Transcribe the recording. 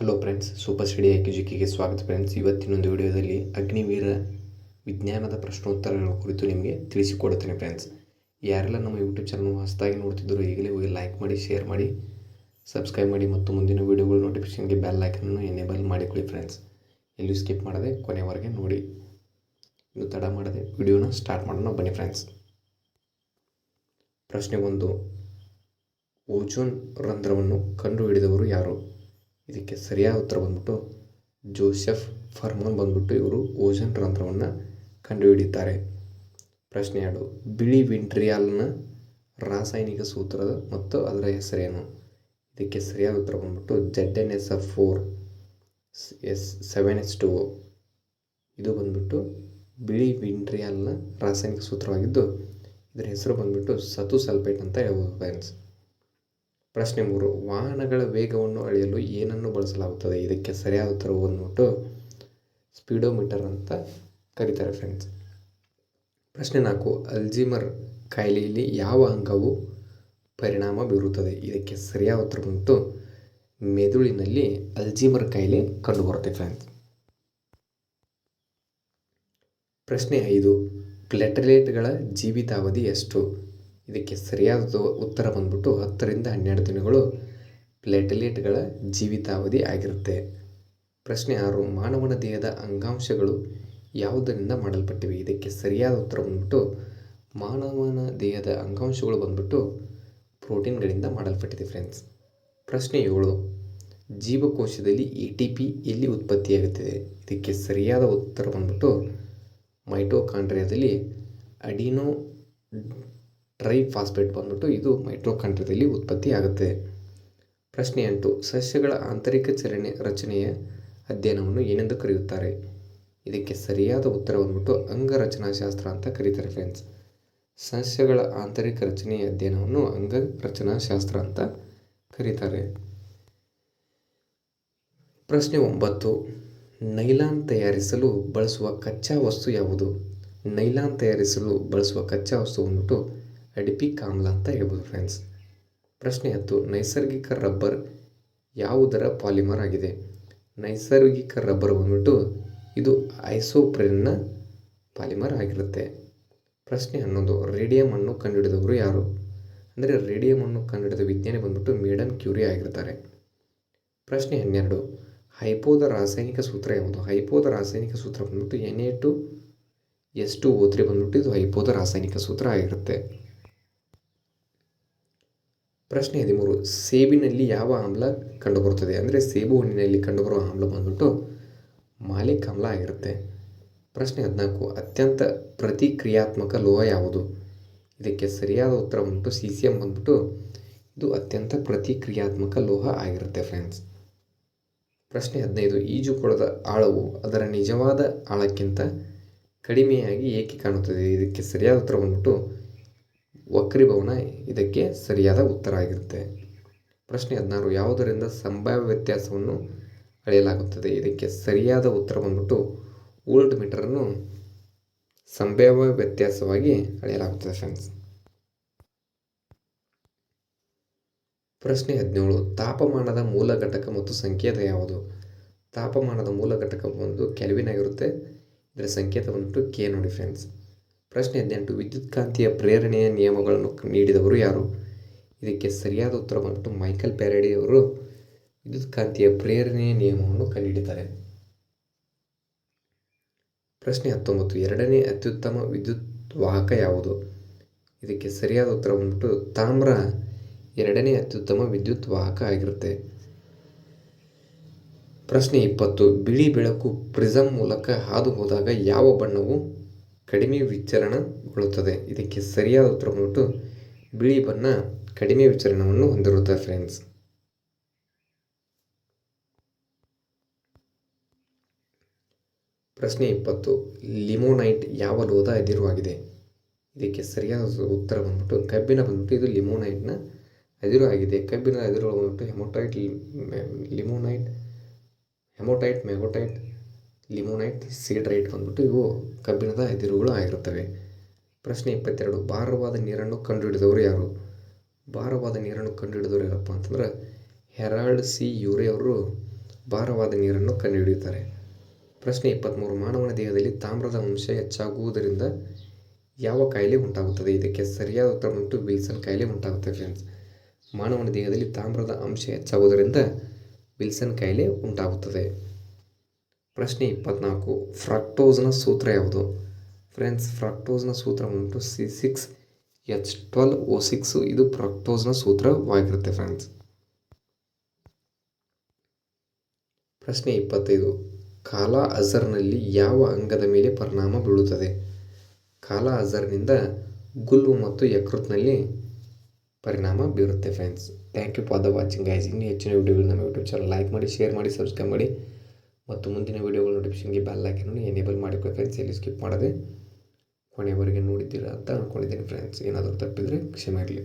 Hello friends super study ಜಿಕೆಗೆ ಸ್ವಾಗತ friends ಇವತ್ತಿನೊಂದು ವಿಡಿಯೋದಲ್ಲಿ ಅಗ್ನಿವೀರ ವಿಜ್ಞಾನದ ಪ್ರಶ್ನೋತ್ತರಗಳ ಕುರಿತು ನಿಮಗೆ ತಿಳಿಸಿಕೊಡುತ್ತೇನೆ ಫ್ರೆಂಡ್ಸ್ ಯಾರೆಲ್ಲ ನಮ್ಮ ಯೂಟ್ಯೂಬ್ ಚಾನಲ್ ಹೊಸದಾಗಿ ನೋಡ್ತಿದ್ದರೂ ಈಗಲೇ ಹೋಗಿ ಲೈಕ್ ಮಾಡಿ ಶೇರ್ ಮಾಡಿ ಸಬ್ಸ್ಕ್ರೈಬ್ ಮಾಡಿ ಮತ್ತು ಮುಂದಿನ ವೀಡಿಯೋಗಳ ನೋಟಿಫಿಕೇಷನ್ಗೆ ಬೆಲ್ ಲೈಕನ್ನು ಎನೇಬಲ್ ಮಾಡಿಕೊಳ್ಳಿ ಫ್ರೆಂಡ್ಸ್ ಎಲ್ಲೂ ಸ್ಕಿಪ್ ಮಾಡದೆ ಕೊನೆವರೆಗೆ ನೋಡಿ. ಇನ್ನು ತಡ ಮಾಡದೆ ವಿಡಿಯೋನ ಸ್ಟಾರ್ಟ್ ಮಾಡೋಣ, ಬನ್ನಿ ಫ್ರೆಂಡ್ಸ್ ಪ್ರಶ್ನೆ ಒಂದು. ಓಜೋನ್ ರಂಧ್ರವನ್ನು ಕಂಡುಹಿಡಿದವರು ಯಾರು? ಇದಕ್ಕೆ ಸರಿಯಾದ ಉತ್ತರ ಬಂದ್ಬಿಟ್ಟು ಜೋಸೆಫ್ ಫರ್ಮನ್ ಬಂದ್ಬಿಟ್ಟು ಇವರು ಓಜನ್ ರಂಧ್ರವನ್ನು ಕಂಡುಹಿಡಿತಾರೆ ಪ್ರಶ್ನೆ ಎರಡು, ಬಿಳಿ ವಿಂಟ್ರಿಯಾಲ್ನ ರಾಸಾಯನಿಕ ಸೂತ್ರದ ಮತ್ತು ಅದರ ಹೆಸರೇನು? ಇದಕ್ಕೆ ಸರಿಯಾದ ಉತ್ತರ ಬಂದ್ಬಿಟ್ಟು Z N S F four, S seven S two ಇದು ಬಂದ್ಬಿಟ್ಟು ಬಿಳಿ ವಿಂಟ್ರಿಯಾಲ್ನ ರಾಸಾಯನಿಕ ಸೂತ್ರವಾಗಿದ್ದು, ಇದರ ಹೆಸರು ಬಂದ್ಬಿಟ್ಟು ಸತು ಸಲ್ಫೇಟ್ ಅಂತ ಹೇಳ್ಬೋದು ಫ್ರೆಂಡ್ಸ್ ಪ್ರಶ್ನೆ ಮೂರು, ವಾಹನಗಳ ವೇಗವನ್ನು ಅಳೆಯಲು ಏನನ್ನು ಬಳಸಲಾಗುತ್ತದೆ? ಇದಕ್ಕೆ ಸರಿಯಾದ ಉತ್ತರ ಬಂದ್ಬಿಟ್ಟು ಸ್ಪೀಡೋಮೀಟರ್ ಅಂತ ಕರೀತಾರೆ ಫ್ರೆಂಡ್ಸ್ ಪ್ರಶ್ನೆ ನಾಲ್ಕು, ಅಲ್ಜಿಮರ್ ಕಾಯಿಲೆಯಲ್ಲಿ ಯಾವ ಅಂಗವು ಪರಿಣಾಮ ಬೀರುತ್ತದೆ? ಇದಕ್ಕೆ ಸರಿಯಾದ ಉತ್ತರ ಬಂತು ಮೆದುಳಿನಲ್ಲಿ ಅಲ್ಜಿಮರ್ ಕಾಯಿಲೆ ಕಂಡುಬರುತ್ತೆ ಫ್ರೆಂಡ್ಸ್ ಪ್ರಶ್ನೆ ಐದು, ಪ್ಲೆಟಲೇಟ್ಗಳ ಜೀವಿತಾವಧಿ ಎಷ್ಟು? ಇದಕ್ಕೆ ಸರಿಯಾದ ಉತ್ತರ ಬಂದ್ಬಿಟ್ಟು ಹತ್ತರಿಂದ ಹನ್ನೆರಡು ದಿನಗಳು ಪ್ಲೇಟಲೇಟ್ಗಳ ಜೀವಿತಾವಧಿ ಆಗಿರುತ್ತೆ. ಪ್ರಶ್ನೆ ಆರು, ಮಾನವನ ದೇಹದ ಅಂಗಾಂಶಗಳು ಯಾವುದರಿಂದ ಮಾಡಲ್ಪಟ್ಟಿವೆ? ಇದಕ್ಕೆ ಸರಿಯಾದ ಉತ್ತರ ಬಂದ್ಬಿಟ್ಟು ಮಾನವನ ದೇಹದ ಅಂಗಾಂಶಗಳು ಬಂದ್ಬಿಟ್ಟು ಪ್ರೋಟೀನ್ಗಳಿಂದ ಮಾಡಲ್ಪಟ್ಟಿದೆ ಫ್ರೆಂಡ್ಸ್ ಪ್ರಶ್ನೆ ಏಳು, ಜೀವಕೋಶದಲ್ಲಿ ಎ ಟಿ ಪಿ ಎಲ್ಲಿ ಉತ್ಪತ್ತಿಯಾಗುತ್ತಿದೆ? ಇದಕ್ಕೆ ಸರಿಯಾದ ಉತ್ತರ ಬಂದ್ಬಿಟ್ಟು ಮೈಟೋಕಾಂಡ್ರಿಯಾದಲ್ಲಿ ಅಡಿನೋ ಟ್ರೈಫಾಸ್ಫೇಟ್ ಬಂದ್ಬಿಟ್ಟು ಇದು ಮೈಟ್ರೋಕಾಂಡ್ರಿಯದಲ್ಲಿ ಉತ್ಪತ್ತಿ ಆಗುತ್ತೆ ಪ್ರಶ್ನೆ ಎಂಟು, ಸಸ್ಯಗಳ ಆಂತರಿಕ ಚಲನೆ ರಚನೆಯ ಅಧ್ಯಯನವನ್ನು ಏನೆಂದು ಕರೆಯುತ್ತಾರೆ? ಇದಕ್ಕೆ ಸರಿಯಾದ ಉತ್ತರ ಬಂದ್ಬಿಟ್ಟು ಅಂಗರಚನಾಶಾಸ್ತ್ರ ಅಂತ ಕರೀತಾರೆ ಫ್ರೆಂಡ್ಸ್ ಸಸ್ಯಗಳ ಆಂತರಿಕ ರಚನೆಯ ಅಧ್ಯಯನವನ್ನು ಅಂಗರಚನಾಶಾಸ್ತ್ರ ಅಂತ ಕರೀತಾರೆ. ಪ್ರಶ್ನೆ ಒಂಬತ್ತು, ನೈಲಾನ್ ತಯಾರಿಸಲು ಬಳಸುವ ಕಚ್ಚಾ ವಸ್ತು ಯಾವುದು? ನೈಲಾನ್ ತಯಾರಿಸಲು ಬಳಸುವ ಕಚ್ಚಾ ವಸ್ತು ಬಂದ್ಬಿಟ್ಟು ಅಡಿಪಿಕ್ ಆಮ್ಲ ಅಂತ ಹೇಳ್ಬೋದು ಫ್ರೆಂಡ್ಸ್ ಪ್ರಶ್ನೆ ಹತ್ತು, ನೈಸರ್ಗಿಕ ರಬ್ಬರ್ ಯಾವುದರ ಪಾಲಿಮರ್ ಆಗಿದೆ? ನೈಸರ್ಗಿಕ ರಬ್ಬರ್ ಬಂದ್ಬಿಟ್ಟು ಇದು ಐಸೋಪ್ರೆನ್ನ ಪಾಲಿಮರ್ ಆಗಿರುತ್ತೆ. ಪ್ರಶ್ನೆ ಹನ್ನೊಂದು ರೇಡಿಯಂ ಅನ್ನು ಕಂಡುಹಿಡಿದವರು ಯಾರು? ಅಂದರೆ ರೇಡಿಯಂ ಅನ್ನು ಕಂಡುಹಿಡಿದ ವಿಜ್ಞಾನಿ ಬಂದ್ಬಿಟ್ಟು ಮೇಡಮ್ ಕ್ಯೂರಿ ಆಗಿರ್ತಾರೆ. ಪ್ರಶ್ನೆ ಹನ್ನೆರಡು, ಹೈಪೋದ ರಾಸಾಯನಿಕ ಸೂತ್ರ ಯಾವುದು? ಹೈಪೋದ ರಾಸಾಯನಿಕ ಸೂತ್ರ ಬಂದ್ಬಿಟ್ಟು N A two S two O three ಬಂದ್ಬಿಟ್ಟು ಇದು ಹೈಪೋದ ರಾಸಾಯನಿಕ ಸೂತ್ರ ಆಗಿರುತ್ತೆ. ಪ್ರಶ್ನೆ ಹದಿಮೂರು, ಸೇಬಿನಲ್ಲಿ ಯಾವ ಆಮ್ಲ ಕಂಡುಬರುತ್ತದೆ? ಅಂದರೆ ಸೇಬು ಹಣ್ಣಿನಲ್ಲಿ ಕಂಡುಬರುವ ಆಮ್ಲ ಬಂದ್ಬಿಟ್ಟು ಮಾಲಿಕ್ ಆಮ್ಲ ಆಗಿರುತ್ತೆ. ಪ್ರಶ್ನೆ ಹದಿನಾಲ್ಕು, ಅತ್ಯಂತ ಪ್ರತಿಕ್ರಿಯಾತ್ಮಕ ಲೋಹ ಯಾವುದು? ಇದಕ್ಕೆ ಸರಿಯಾದ ಉತ್ತರ ಬಂದ್ಬಿಟ್ಟು ಸಿ ಸಿ ಎಂ ಬಂದ್ಬಿಟ್ಟು ಇದು ಅತ್ಯಂತ ಪ್ರತಿಕ್ರಿಯಾತ್ಮಕ ಲೋಹ ಆಗಿರುತ್ತೆ ಫ್ರೆಂಡ್ಸ್ ಪ್ರಶ್ನೆ ಹದಿನೈದು, ಈಜುಕೊಳದ ಆಳವು ಅದರ ನಿಜವಾದ ಆಳಕ್ಕಿಂತ ಕಡಿಮೆಯಾಗಿ ಏಕೆ ಕಾಣುತ್ತದೆ? ಇದಕ್ಕೆ ಸರಿಯಾದ ಉತ್ತರ ಬಂದ್ಬಿಟ್ಟು ವಕ್ರೀಭವನ ಇದಕ್ಕೆ ಸರಿಯಾದ ಉತ್ತರ ಆಗಿರುತ್ತೆ. ಪ್ರಶ್ನೆ ಹದಿನಾರು, ಯಾವುದರಿಂದ ಸಂಭಾವ್ಯ ವ್ಯತ್ಯಾಸವನ್ನು ಅಳೆಯಲಾಗುತ್ತದೆ? ಇದಕ್ಕೆ ಸರಿಯಾದ ಉತ್ತರ ಬಂದ್ಬಿಟ್ಟು ಓಲ್ಡ್ ಮೀಟರನ್ನು ಸಂಭಾವ್ಯ ವ್ಯತ್ಯಾಸವಾಗಿ ಅಳೆಯಲಾಗುತ್ತದೆ ಫ್ರೆಂಡ್ಸ್. ಪ್ರಶ್ನೆ ಹದಿನೇಳು, ತಾಪಮಾನದ ಮೂಲ ಘಟಕ ಮತ್ತು ಸಂಕೇತ ಯಾವುದು? ತಾಪಮಾನದ ಮೂಲ ಘಟಕ ಬಂದು ಕೆಲ್ವಿನ್ ಆಗಿರುತ್ತೆ ಇದರ ಸಂಕೇತ ಬಂದ್ಬಿಟ್ಟು ಕೆ ನೋಡಿ ಫ್ರೆಂಡ್ಸ್. ಪ್ರಶ್ನೆ ಹದಿನೆಂಟು ವಿದ್ಯುತ್ಕಾಂತೀಯ ಪ್ರೇರಣೆಯ ನಿಯಮಗಳನ್ನು ನೀಡಿದವರು ಯಾರು? ಇದಕ್ಕೆ ಸರಿಯಾದ ಉತ್ತರ ಬಂದ್ಬಿಟ್ಟು ಮೈಕಲ್ ಅವರು ವಿದ್ಯುತ್ಕಾಂತೀಯ ಪ್ರೇರಣೆಯ ನಿಯಮವನ್ನು ಕಂಡುಹಿಡಿತಾರೆ ಪ್ರಶ್ನೆ ಹತ್ತೊಂಬತ್ತು, ಎರಡನೇ ಅತ್ಯುತ್ತಮ ವಿದ್ಯುತ್ ವಾಹಕ ಯಾವುದು? ಇದಕ್ಕೆ ಸರಿಯಾದ ಉತ್ತರ ಬಂದ್ಬಿಟ್ಟು ತಾಮ್ರ ಎರಡನೇ ಅತ್ಯುತ್ತಮ ವಿದ್ಯುತ್ ವಾಹಕ ಆಗಿರುತ್ತೆ. ಪ್ರಶ್ನೆ ಇಪ್ಪತ್ತು, ಬಿಳಿ ಬೆಳಕು ಪ್ರಿಸಮ್ ಮೂಲಕ ಹಾದು ಹೋದಾಗ ಯಾವ ಬಣ್ಣವು ಕಡಿಮೆ ವಿಚರಣಗೊಳ್ಳುತ್ತದೆ. ಇದಕ್ಕೆ ಸರಿಯಾದ ಉತ್ತರ ಬಂದ್ಬಿಟ್ಟು ಬಿಳಿ ಬಣ್ಣ ಕಡಿಮೆ ವಿಚರಣವನ್ನು ಹೊಂದಿರುತ್ತೆ ಫ್ರೆಂಡ್ಸ್ ಪ್ರಶ್ನೆ ಇಪ್ಪತ್ತು ಲಿಮೋನೈಟ್ ಯಾವ ಲೋಹದ ಅದಿರುವಾಗಿದೆ? ಇದಕ್ಕೆ ಸರಿಯಾದ ಉತ್ತರ ಬಂದ್ಬಿಟ್ಟು ಕಬ್ಬಿನ ಬಂದ್ಬಿಟ್ಟು ಇದು ಲಿಮೋನೈಟ್ನ ಅದಿರು ಆಗಿದೆ ಕಬ್ಬಿನ ಅದಿರು ಬಂದ್ಬಿಟ್ಟು ಹೆಮೋಟೈಟ್ ಲಿಮೋನೈಟ್ ಹೆಮೋಟೈಟ್ ಮೆಗೋಟೈಟ್ ಲಿಮೋನೈಟ್ ಸೀಡ್ರೈಟ್ ಬಂದ್ಬಿಟ್ಟು ಇವು ಕಬ್ಬಿಣದ ಅದಿರುಗಳು ಆಗಿರುತ್ತವೆ. ಪ್ರಶ್ನೆ ಇಪ್ಪತ್ತೆರಡು, ಭಾರವಾದ ನೀರನ್ನು ಕಂಡುಹಿಡಿದವರು ಯಾರು? ಭಾರವಾದ ನೀರನ್ನು ಕಂಡುಹಿಡಿದವರು ಯಾರಪ್ಪ ಅಂತಂದ್ರೆ, ಹೆರಾಲ್ಡ್ ಸಿ. ಯೂರೆ ಅವರು ಭಾರವಾದ ನೀರನ್ನು ಕಂಡುಹಿಡಿಯುತ್ತಾರೆ. ಪ್ರಶ್ನೆ ಇಪ್ಪತ್ತ್ಮೂರು ಮಾನವನ ದೇಹದಲ್ಲಿ ತಾಮ್ರದ ಅಂಶ ಹೆಚ್ಚಾಗುವುದರಿಂದ ಯಾವ ಕಾಯಿಲೆ ಉಂಟಾಗುತ್ತದೆ? ಇದಕ್ಕೆ ಸರಿಯಾದ ಉತ್ತರ ಬಂತು ವಿಲ್ಸನ್ ಕಾಯಿಲೆ ಉಂಟಾಗುತ್ತೆ ಫ್ರೆಂಡ್ಸ್ ಮಾನವನ ದೇಹದಲ್ಲಿ ತಾಮ್ರದ ಅಂಶ ಹೆಚ್ಚಾಗುವುದರಿಂದ ವಿಲ್ಸನ್ ಕಾಯಿಲೆ ಉಂಟಾಗುತ್ತದೆ. ಪ್ರಶ್ನೆ ಇಪ್ಪತ್ನಾಲ್ಕು. ಫ್ರಕ್ಟೋಸ್ನ ಸೂತ್ರ ಯಾವುದು? ಫ್ರೆಂಡ್ಸ್, ಫ್ರಕ್ಟೋಸ್ನ ಸೂತ್ರ ಬಂದ್ಬಿಟ್ಟು C six, H twelve, O six, ಇದು ಫ್ರಕ್ಟೋಸ್ನ ಸೂತ್ರವಾಗಿರುತ್ತೆ ಫ್ರೆಂಡ್ಸ್. ಪ್ರಶ್ನೆ ಇಪ್ಪತ್ತೈದು. ಕಾಲಾ ಅಜರ್ನಲ್ಲಿ ಯಾವ ಅಂಗದ ಮೇಲೆ ಪರಿಣಾಮ ಬೀಳುತ್ತದೆ? ಕಾಲಾ ಅಜರ್ನಿಂದ ಗುಲ್ಲು ಮತ್ತು ಯಕೃತ್ನಲ್ಲಿ ಪರಿಣಾಮ ಬೀರುತ್ತೆ friends. Thank you for the watching guys. ಇನ್ನೂ ಹೆಚ್ಚಿನ ವೀಡಿಯೋಗಳು ನಮ್ಮ ಯೂಟ್ಯೂಬ್ ಚಾನಲ್ ಲೈಕ್ ಮಾಡಿ, ಶೇರ್ ಮಾಡಿ, ಸಬ್ಸ್ಕ್ರೈಬ್ ಮಾಡಿ. ಮತ್ತು ಮುಂದಿನ ವೀಡಿಯೋಗಳ ನೋಟಿಫಿಕೇಷನ್ಗೆ ಬೆಲ್ ಹಾಕಿನೂ ಎನೇಬಲ್ ಮಾಡಿಕೊಳ್ಳಿ ಫ್ರೆಂಡ್ಸ್ ಎಲ್ಲಿ ಸ್ಕಿಪ್ ಮಾಡದೆ ಕೊನೆಯವರೆಗೆ ನೋಡಿದ್ದೀರಾ ಅಂತ ಅಂದ್ಕೊಂಡಿದ್ದೀನಿ ಫ್ರೆಂಡ್ಸ್ ಏನಾದರೂ ತಪ್ಪಿದರೆ ಕ್ಷಮೆ ಇರಲಿ.